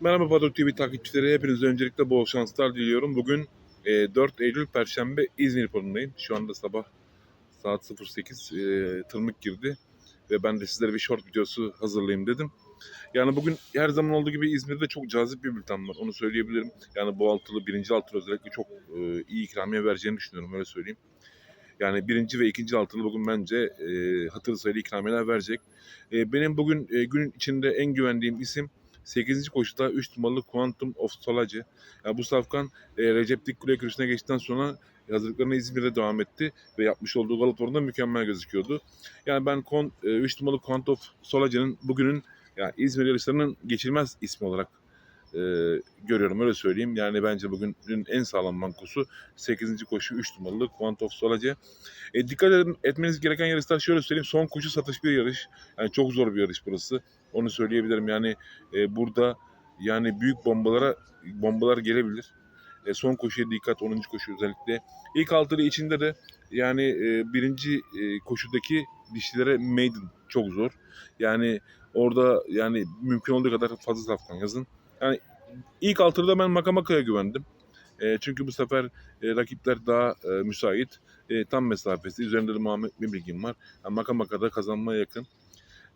Merhaba Padok TV takipçileri. Hepinize öncelikle bol şanslar diliyorum. Bugün e, 4 Eylül Perşembe İzmir Portundayım. Şu anda sabah saat 08 e, girdi. Ve ben de sizlere bir short videosu hazırlayayım dedim. Yani bugün her zaman olduğu gibi İzmir'de çok cazip bir bülten var. Onu söyleyebilirim. Yani bu altılı, birinci altılı özellikle çok e, iyi ikramiye vereceğini düşünüyorum. Öyle söyleyeyim. Yani birinci ve ikinci altılı bugün bence e, hatırı sayılı ikramiyeler verecek. E, benim bugün e, günün içinde en güvendiğim isim 8. koşuda 3 numaralı Quantum of Solace. Yani bu safkan e, Recep Dik Kule Kürüsü'ne geçtikten sonra hazırlıklarına İzmir'de devam etti ve yapmış olduğu galop orada mükemmel gözüküyordu. Yani ben kon, e, 3 numaralı Quantum of Solace'nin bugünün yani İzmir yarışlarının geçilmez ismi olarak e, görüyorum öyle söyleyeyim. Yani bence bugünün en sağlam bankosu 8. koşu 3 numaralı Quantum of Solace. E, dikkat etmeniz gereken yarışlar şöyle söyleyeyim. Son koşu satış bir yarış. Yani çok zor bir yarış burası. Onu söyleyebilirim. Yani e, burada yani büyük bombalara bombalar gelebilir. E, son koşuya dikkat 10. koşu özellikle. İlk altılı içinde de yani e, birinci e, koşudaki dişlilere maiden çok zor. Yani orada yani mümkün olduğu kadar fazla safkan yazın. Yani ilk altılıda ben Makamaka'ya güvendim. E, çünkü bu sefer e, rakipler daha e, müsait. E, tam mesafesi. Üzerinde de Muhammed bir bilgim var. Yani Makamaka'da kazanmaya yakın.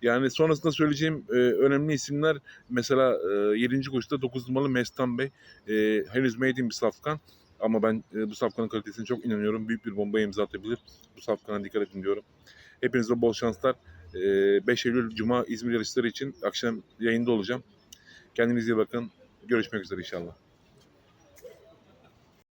Yani sonrasında söyleyeceğim e, önemli isimler mesela e, 7. koşuda 9 numaralı Mestan Bey. E, henüz maiden bir safkan ama ben e, bu safkanın kalitesine çok inanıyorum. Büyük bir bomba imza atabilir. Bu safkana dikkat edin diyorum. Hepinize bol şanslar. E, 5 Eylül Cuma İzmir yarışları için akşam yayında olacağım. Kendinize iyi bakın. Görüşmek üzere inşallah.